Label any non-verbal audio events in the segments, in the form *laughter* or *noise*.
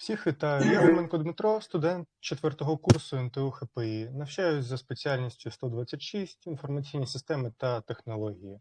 Всіх вітаю. Я Хоменко Дмитро, студент 4 курсу НТУ ХПІ. Навчаюсь за спеціальністю 126 інформаційні системи та технології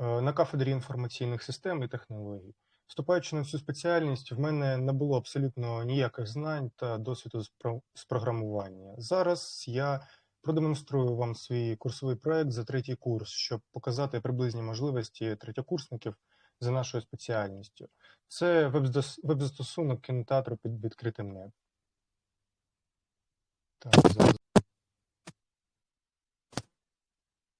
е, на кафедрі інформаційних систем і технологій. Вступаючи на цю спеціальність, в мене не було абсолютно ніяких знань та досвіду з програмування. Зараз я продемонструю вам свій курсовий проект за третій курс, щоб показати приблизні можливості третьокурсників за нашою спеціальністю. Це веб-застосунок кінотеатру під відкритим небом. Так, зараз.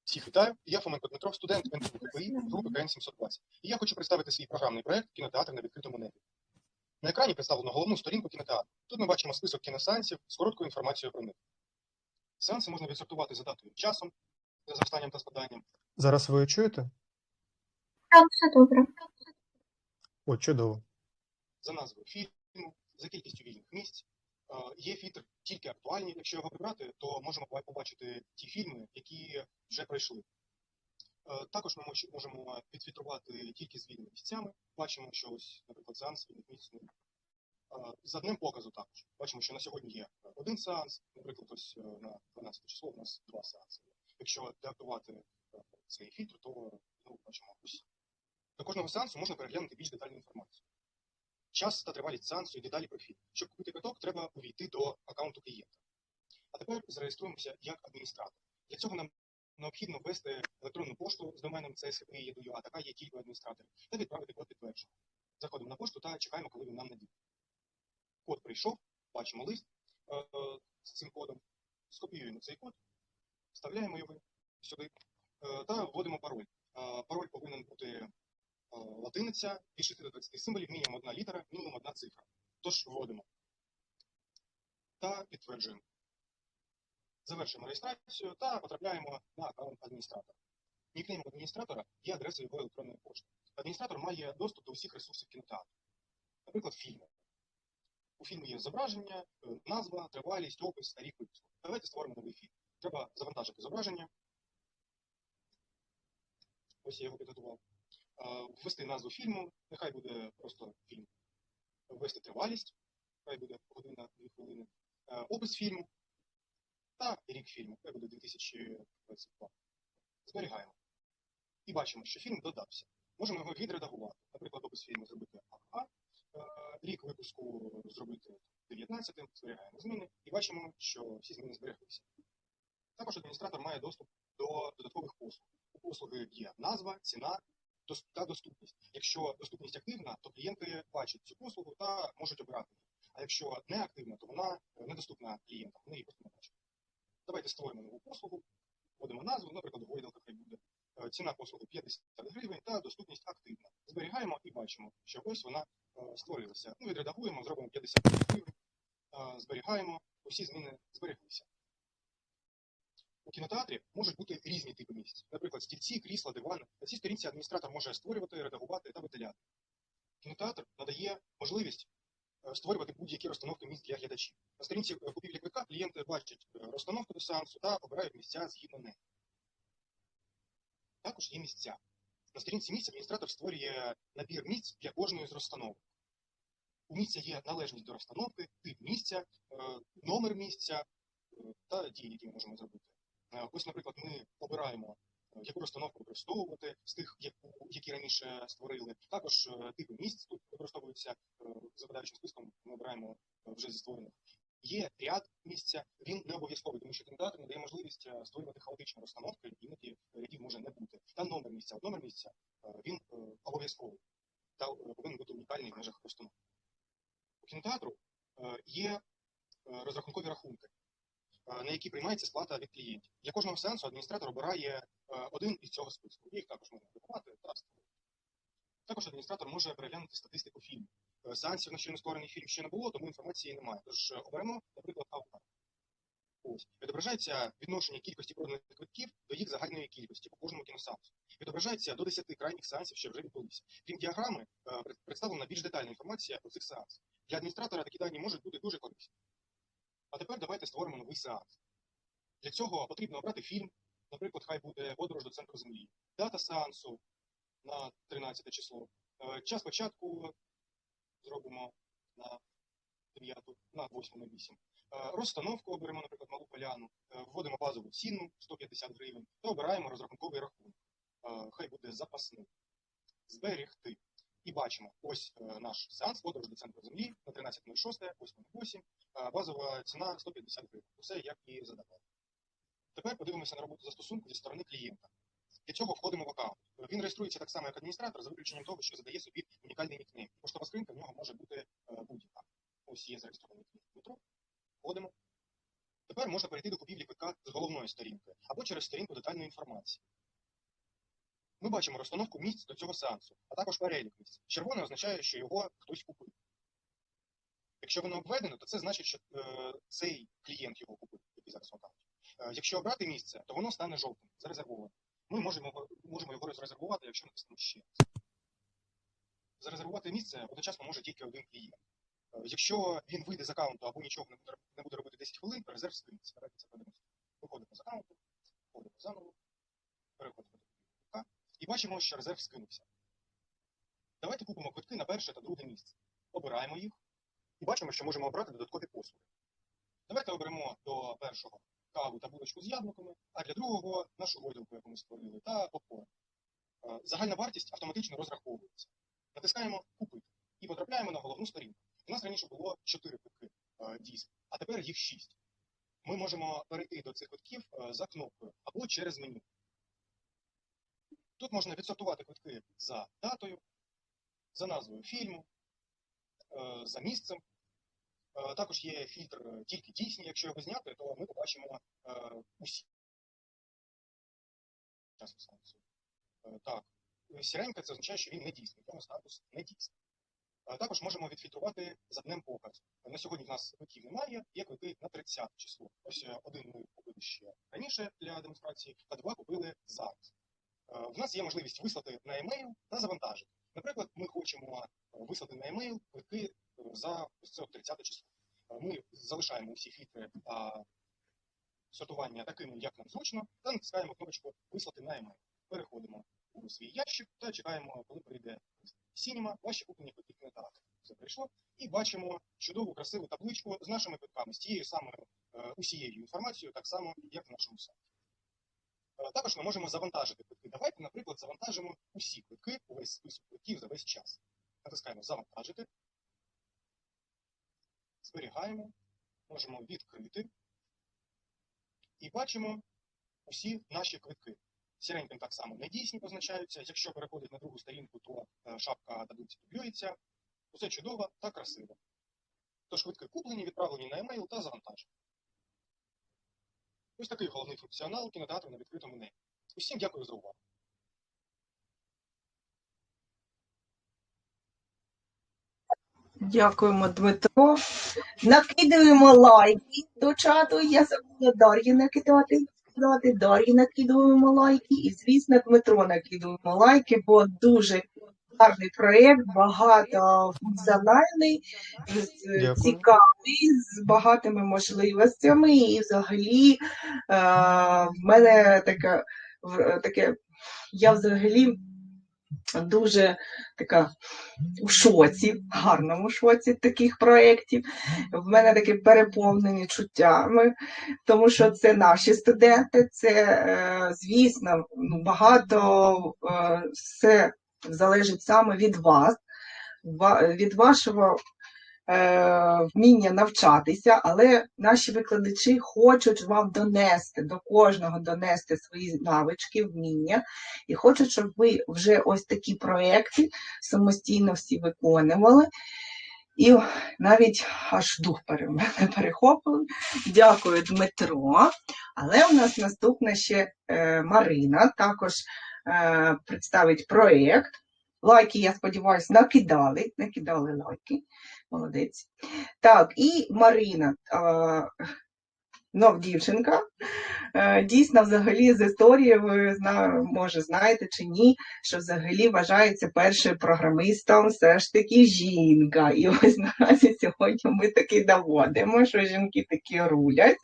Всіх вітаю. Я Фоменко Дмитро, студент НТУ КПІ групи КН 720. І я хочу представити свій програмний проект Кінотеатр на відкритому небі. На екрані представлено головну сторінку кінотеатру. Тут ми бачимо список кіносеансів з короткою інформацією про них. Сеанси можна відсортувати за датою часом, за зростанням та спаданням. Зараз ви чуєте? Так, все добре. О, чудово. за назвою фільму, за кількістю вільних місць. Е, Є фільтр тільки актуальні. Якщо його прибрати, то можемо побачити ті фільми, які вже пройшли. Е, Також ми можемо підфільтрувати тільки з вільними місцями. Бачимо, що ось, наприклад, сеанс вільних місць. ну, е, За днем показу також. Бачимо, що на сьогодні є один сеанс, наприклад, ось на 12 число у нас два сеанси. Якщо деактувати цей фільтр, то ну, бачимо ось. До кожного сеансу можна переглянути більш детальну інформацію час та тривалість сеансу і деталі про фільм. Щоб купити квиток, треба увійти до аккаунту клієнта. А тепер зареєструємося як адміністратор. Для цього нам необхідно ввести електронну пошту з доменом CSHPI.edu, а така є тільки адміністраторів, та відправити код підтвердження. Заходимо на пошту та чекаємо, коли він нам надійде. Код прийшов, бачимо лист е, з цим кодом, скопіюємо цей код, вставляємо його сюди е, та вводимо пароль. Е, пароль повинен бути латиниця від 6 до 20 символів, мінімум одна літера, мінімум одна цифра. Тож вводимо та підтверджуємо. Завершуємо реєстрацію та потрапляємо на аккаунт адміністратора. Нікнейм адміністратора є адреса його електронної пошти. Адміністратор має доступ до усіх ресурсів кінотеатру. Наприклад, фільми. У фільмі є зображення, е, назва, тривалість, опис рік випуску. Давайте створимо новий фільм. Треба завантажити зображення. Ось я його підготував е, ввести назву фільму, нехай буде просто фільм. Ввести тривалість, нехай буде година, дві хвилини, е, опис фільму та рік фільму, нехай буде 2022. Зберігаємо. І бачимо, що фільм додався. Можемо його відредагувати. Наприклад, опис фільму зробити АА, е, рік випуску зробити 19, зберігаємо зміни і бачимо, що всі зміни збереглися. Також адміністратор має доступ до додаткових послуг. У послуги є назва, ціна, та доступність. Якщо доступність активна, то клієнти бачать цю послугу та можуть обирати її. А якщо не активна, то вона е, недоступна клієнтам, вони її просто не бачать. Давайте створимо нову послугу, вводимо назву, наприклад, гойдалка хай буде. Е, Ціна послуги 50 гривень та доступність активна. Зберігаємо і бачимо, що ось вона е, створилася. Ну, відредагуємо, зробимо 50 гривень, зберігаємо, усі зміни збереглися. У кінотеатрі можуть бути різні типи місць, наприклад, стільці, крісла, дивани. На цій сторінці адміністратор може створювати, редагувати та видаляти. Кінотеатр надає можливість е, створювати будь-які розстановки місць для глядачів. На сторінці е, купівлі квитка клієнти бачать е, розстановку до сеансу та обирають місця згідно неї. Також є місця. На сторінці місць адміністратор створює набір місць для кожної з розстановок. У місця є належність до розстановки, тип місця, номер місця та дії, які ми можемо зробити. Е, Ось, наприклад, ми обираємо, е, яку розстановку використовувати з тих, які раніше створили. Також е, типи місць тут використовуються е, списком. Ми обираємо вже зі створених. Є ряд місця, він не обов'язковий, тому що кінотеатр надає можливість створювати хаотичні розстановки, іноді рядів може не бути. Та номер місця, от номер місця він обов'язковий та повинен бути унікальний в межах розстановки. У кінотеатру є розрахункові рахунки на які приймається сплата від клієнтів. Для кожного сеансу адміністратор обирає е, один із цього списку. Їх також можна створити. Також адміністратор може переглянути статистику фільму. Е, Сеансів на щойно створений фільм ще не було, тому інформації немає. Тож е, оберемо, наприклад, автор. Відображається відношення кількості проданих квитків до їх загальної кількості по кожному кіносеансу. Відображається до 10 крайніх сеансів, що вже відбулися. Крім діаграми, е, представлена більш детальна інформація про цих сеансах. Для адміністратора такі дані можуть бути дуже корисні. А тепер давайте створимо новий сеанс. Для цього потрібно обрати фільм, наприклад, хай буде подорож до центру землі, дата сеансу на 13 число. Е, Час початку зробимо на 5 на 8 на 8. Е, Розстановку оберемо, наприклад, малу поляну, е, вводимо базову ціну 150 гривень та обираємо розрахунковий рахунок. Хай буде запасний. Зберегти. І бачимо, ось наш сеанс подорож до центру землі на 13.06, 8.08, е, базова ціна 150 гривень. Усе як і задавали. Тепер подивимося на роботу застосунку зі сторони клієнта. Для цього входимо в аккаунт. Він реєструється так само, як адміністратор, за виключенням того, що задає собі унікальний нікнейм. Поштова скринька в нього може бути е, будь-яка. Ось є зареєстрований метро. Входимо. Тепер можна перейти до купівлі квитка з головної сторінки або через сторінку детальної інформації. Ми бачимо розстановку місць до цього сеансу, а також перелік місць. Червоне означає, що його хтось купив. Якщо воно обведено, то це значить, що е, цей клієнт його купив, який зараз в аккаунті. Е, якщо обрати місце, то воно стане жовтим, зарезервоване. Ми можемо, можемо його розрезервувати, якщо натиснемо ще. Зарезервувати місце одночасно може тільки один клієнт. Е, Якщо він вийде з аккаунту або нічого не буде, не буде робити 10 хвилин, то резерв скинеться. Давайте це продемонструємо. Виходимо з аккаунту, входимо заново, переходимо до квитка і бачимо, що резерв скинувся. Давайте купимо квитки на перше та друге місце. Обираємо їх і бачимо, що можемо обрати додаткові послуги. Давайте оберемо до першого каву та булочку з яблуками, а для другого нашу гойдалку, яку ми створили, та попкорн. Е, Загальна вартість автоматично розраховується. Натискаємо Купити і потрапляємо на головну сторінку. У нас раніше було 4 квитки е, дійсно, а тепер їх 6. Ми можемо перейти до цих квитків е, за кнопкою або через меню. Тут можна відсортувати квитки за датою, за назвою фільму, за місцем. Е, Також є фільтр е, тільки дійсні. Якщо його зняти, то ми побачимо е, усі. Е, Так, сіренька це означає, що він не дійсний, тому статус не дійсний. Е, Також можемо відфільтрувати за днем показу. На сьогодні в нас квитків немає, є квитки на 30 число. Ось е, один ми купили ще раніше для демонстрації, а два купили зараз. Е, В нас є можливість вислати на емейл та завантажити. Наприклад, ми хочемо е, вислати на емейл квитки е, за ось це 30 число. Е, Ми залишаємо усі фільтри та сортування такими, як нам зручно, та натискаємо кнопочку Вислати на емейл. Переходимо у свій ящик та чекаємо, коли прийде Сініма, ваші куплені квитки кінотеатру. Все прийшло. І бачимо чудову, красиву табличку з нашими квитками, з тією самою усією інформацією, так само, як в нашому сайті. Е, Також ми можемо завантажити квитки. Давайте, наприклад, завантажимо усі квитки, увесь список квитків за весь час. Натискаємо Завантажити. Зберігаємо, можемо відкрити. І бачимо усі наші квитки. Сіреньким так само недійсні позначаються. Якщо переходить на другу сторінку, то е, шапка таблиці дублюється. Усе чудово та красиво. Тож квитки куплені, відправлені на емейл та завантажені. Ось такий головний функціонал кінотеатру на відкритому небі. Усім дякую за увагу. Дякуємо, Дмитро. Накидуємо лайки до чату. Я забула Дар'ї накидати. Дар'ї накидуємо лайки. І, звісно, Дмитро накидуємо лайки, бо дуже гарний проєкт, багатофункціональний, цікавий, з багатими можливостями. І взагалі е, в мене таке, таке я взагалі дуже така у шоці, в гарному шоці таких проєктів. В мене таке переповнені чуттями, тому що це наші студенти, це, е, звісно, ну, багато е, все залежить саме від вас, від вашого е, вміння навчатися, але наші викладачі хочуть вам донести, до кожного донести свої навички, вміння, і хочуть, щоб ви вже ось такі проекти самостійно всі виконували. І навіть аж дух пере- мене перехопив. Дякую, Дмитро. Але у нас наступна ще е, Марина, також представить проєкт. Лайки, я сподіваюся, накидали. Накидали лайки. Молодець. Так, і Марина. Е, Знов дівчинка. Е, Дійсно, взагалі, з історії ви може знаєте чи ні, що взагалі вважається першим програмистом все ж таки жінка. І ось *laughs* наразі сьогодні ми таки доводимо, що жінки такі рулять.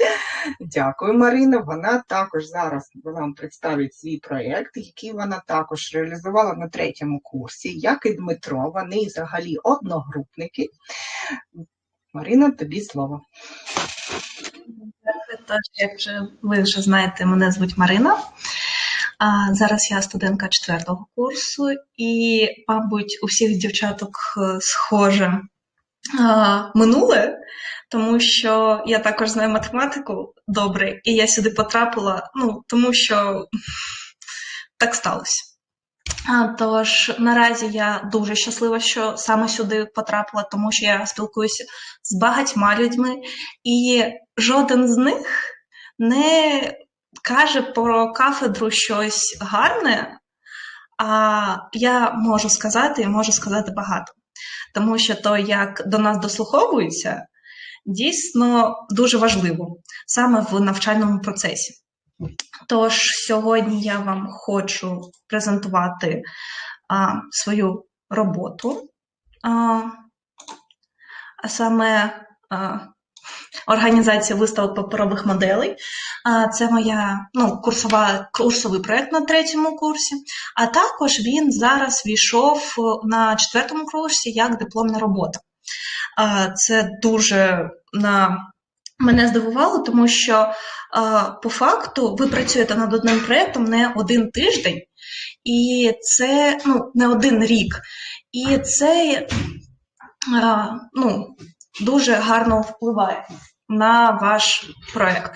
Дякую, Марина. Вона також зараз вам представить свій проєкт, який вона також реалізувала на третьому курсі, як і Дмитро. Вони взагалі одногрупники. Марина, тобі слово. Тож, як вже ви вже знаєте, мене звуть Марина. А зараз я студентка четвертого курсу, і, мабуть, у всіх дівчаток е, схоже а, минуле, тому що я також знаю математику добре, і я сюди потрапила, ну, тому що так сталося. Тож наразі я дуже щаслива, що саме сюди потрапила, тому що я спілкуюся з багатьма людьми, і жоден з них не каже про кафедру щось гарне, а я можу сказати і можу сказати багато. Тому що то, як до нас дослуховуються, дійсно дуже важливо саме в навчальному процесі. Тож сьогодні я вам хочу презентувати а, свою роботу, а, а саме а, організація виставок паперових моделей. А, Це моя ну, курсова, курсовий проєкт на третьому курсі. А також він зараз війшов на четвертому курсі як дипломна робота. А, Це дуже на мене здивувало, тому що а, по факту ви працюєте над одним проєктом не один тиждень, і це ну, не один рік. І це а, ну, дуже гарно впливає на ваш проєкт.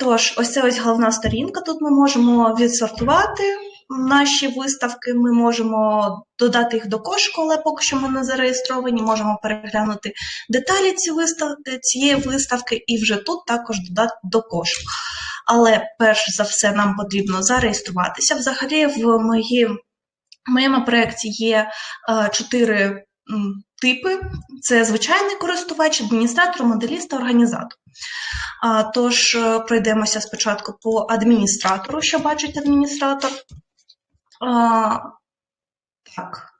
Тож, ось це ось головна сторінка. Тут ми можемо відсортувати наші виставки, ми можемо додати їх до кошику, але поки що ми не зареєстровані, можемо переглянути деталі ці вистав... цієї виставки і вже тут також додати до кошику. Але перш за все нам потрібно зареєструватися. Взагалі, в мої... в моєму проєкті є е, чотири типи: це звичайний користувач, адміністратор, моделіст та організатор. Тож е, пройдемося спочатку по адміністратору, що бачить адміністратор. Так,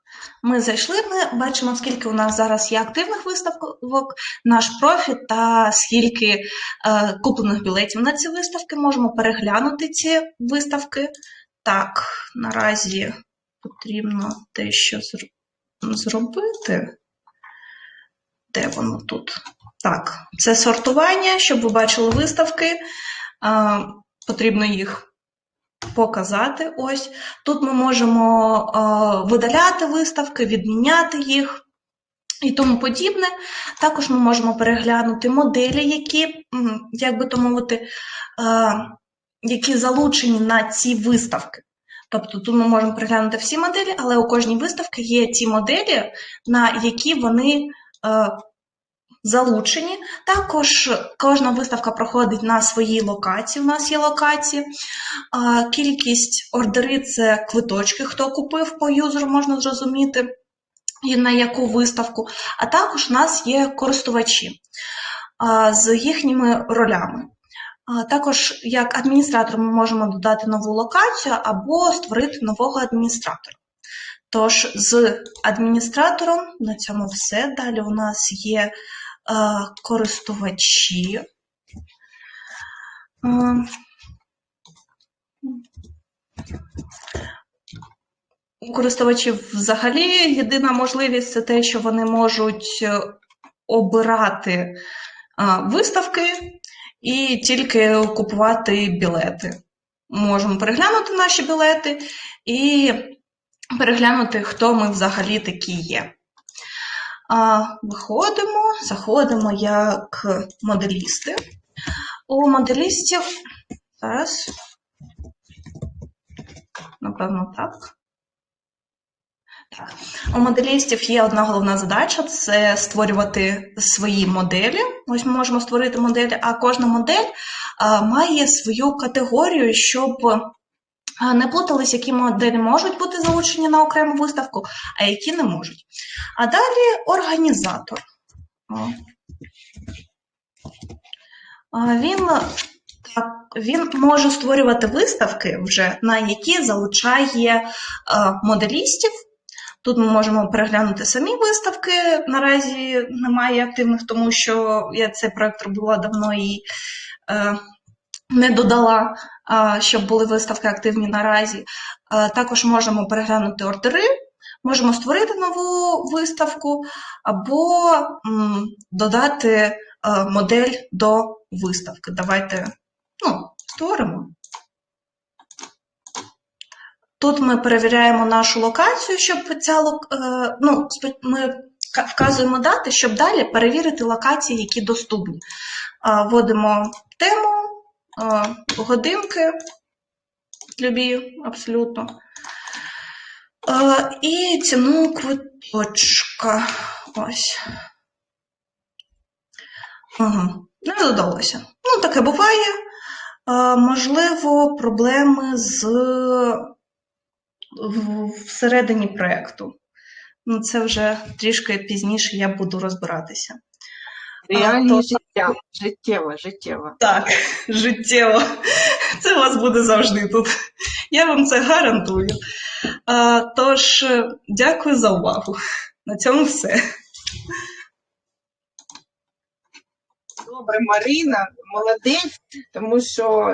ми зайшли, ми бачимо, скільки у нас зараз є активних виставок, наш профіль та скільки е, куплених білетів на ці виставки. Можемо переглянути ці виставки. Так, наразі потрібно дещо зр- зробити. Де воно тут? Так, це сортування, щоб ви бачили виставки. А, потрібно їх показати. Ось тут ми можемо видаляти виставки, відміняти їх і тому подібне. Також ми можемо переглянути моделі, які, як би то мовити, які залучені на ці виставки. Тобто тут ми можемо переглянути всі моделі, але у кожній виставці є ті моделі, на які вони е, залучені. Також кожна виставка проходить на своїй локації. У нас є локації. Кількість ордери це квиточки, хто купив по юзеру, можна зрозуміти, і на яку виставку. А також у нас є користувачі з їхніми ролями. Також як адміністратор ми можемо додати нову локацію або створити нового адміністратора. Тож з адміністратором на цьому все. Далі у нас є користувачі. Е, У користувачів взагалі єдина можливість це те, що вони можуть е, обирати е, виставки і тільки купувати білети. Можемо переглянути наші білети і переглянути, хто ми взагалі такі є. А, Виходимо, заходимо як моделісти. У моделістів зараз, напевно, так. Так. У моделістів є одна головна задача це створювати свої моделі. Ось ми можемо створити моделі, а кожна модель а, має свою категорію, щоб не плутались, які моделі можуть бути залучені на окрему виставку, а які не можуть. А далі організатор. Він, так, він може створювати виставки, вже, на які залучає моделістів. Тут ми можемо переглянути самі виставки. Наразі немає активних, тому що я цей проект робила давно і е, не додала, щоб були виставки активні наразі. Також можемо переглянути ордери, Можемо створити нову виставку або додати модель до виставки. Давайте ну, створимо. Тут ми перевіряємо нашу локацію, щоб ця е, ну, ми вказуємо дати, щоб далі перевірити локації, які доступні. Вводимо тему, годинки, любі абсолютно. І ціну квиточка. Ось. Не додалося. Ну, таке буває. Можливо, проблеми з всередині проєкту. Ну, це вже трішки пізніше я буду розбиратися. Реальне то- життя, життєво, життєво. Так, життєво. Це у вас буде завжди тут. Я вам це гарантую. А, тож, е, дякую за увагу. На цьому все. Добре, Марина, молодець, тому що